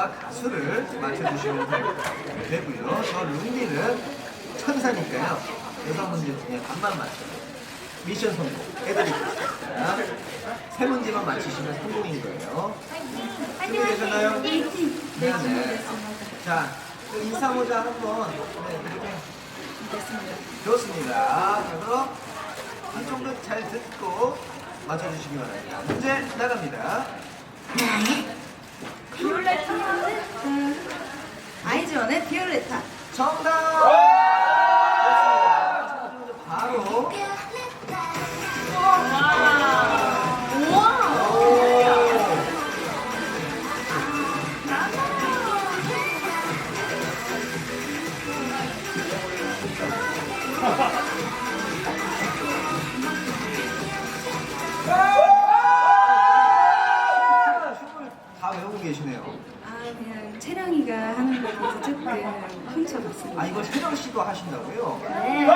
노래와 가수를 맞춰주시면 되고요. 저 룬디는 천사니까요. 여섯 문제 중에 반만 맞춰요. 미션 성공 해드리겠습니다. 세 문제만 맞히시면 성공인 거예요. 준비되셨나요? 네, 네. 자, 그 인사 모자 한번 네, 이렇게 좋습니다. 자, 그럼 한쪽은 잘 듣고 맞춰주시기 바랍니다. 문제 나갑니다. 비올레타. 아이즈원의 비올레타. 정답! 계시네요. 아 그냥 채령이가 하는 거 보고 조금 훔쳐봤습니다. 아 이거 세정 씨도 하신다고요? 네.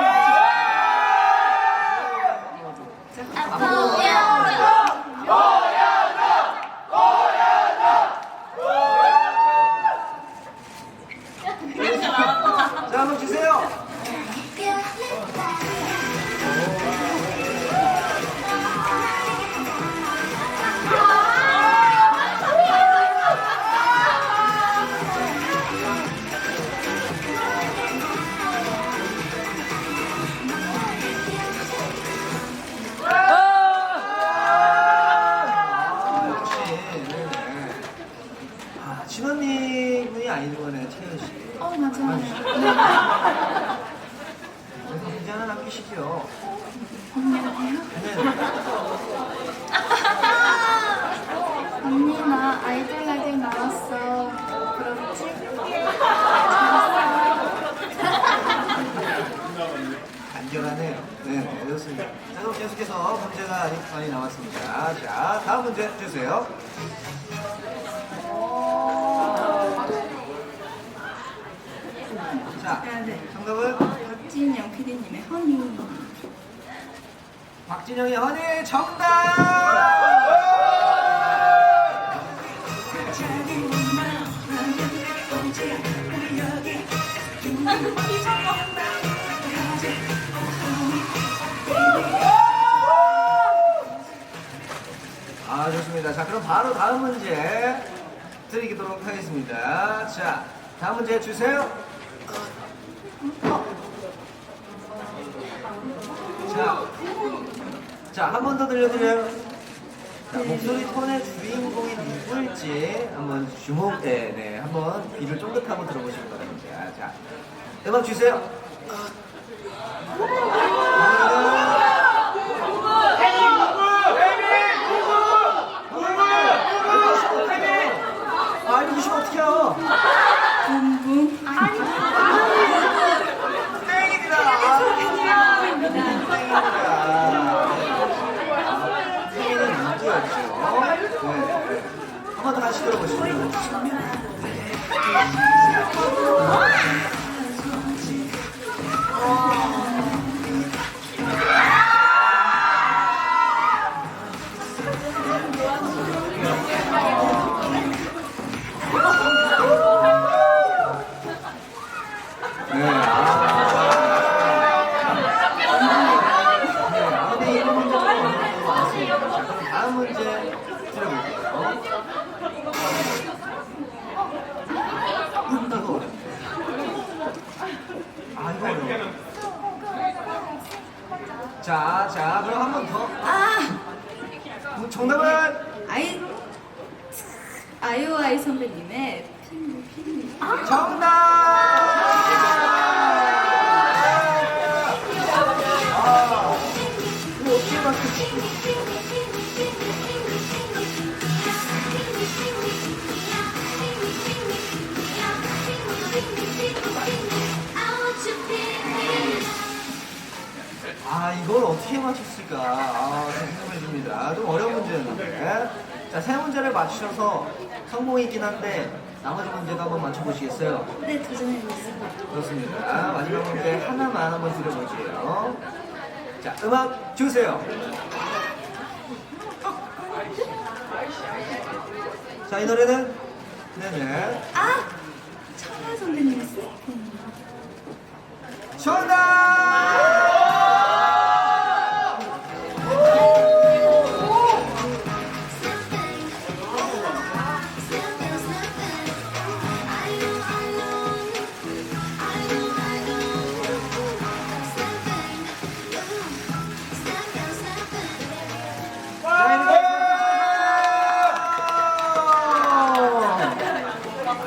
네. 언니 나 아이돌 라디오 나왔어. 그렇지? 간결하네요. 네, 네, 좋습니다. 자, 그럼 계속해서 문제가 아직 많이 남았습니다. 자, 다음 문제 주세요. 자. 정답은 박진영 PD님의 허니. 박진영의 허니 정답! 아, 좋습니다. 자, 그럼 바로 다음 문제 드리도록 하겠습니다. 자, 다음 문제 주세요. 자, 자, 한 번 더 들려드려요. 자, 목소리 톤의 주인공이 누구일지 한번 주목, 네, 네, 한번 귀를 쫑긋하고 들어보시기 바랍니다. 자, 음악 주세요. 아, 이거 주시면 어떡해요? 붐붐. 아니. 땡입니다. 생일은 문제였죠. 네. 한번더 다시 들어보시죠. 네. 아, 네, 다음 문제 드려볼게요. 음, 이거 어렵네. 아, 이거 어려워. 자, 자, 그럼 한 번 더. 아. 음, 정답은? 아이. 아이오아이 선배님의 핑미. 아. 정답! 맞췄을까? 아, 좀 궁금해 줍니다. 좀 어려운 문제였는데. 자, 세 문제를 맞추셔서 성공이긴 한데, 나머지 문제도 한번 맞춰보시겠어요? 네 도전해보겠습니다. 그렇습니다. 마지막 문제 하나만 한번 드려볼게요. 자, 음악 주세요. 자, 이 노래는 네네. 아! 청아 선배님의 슬퍼.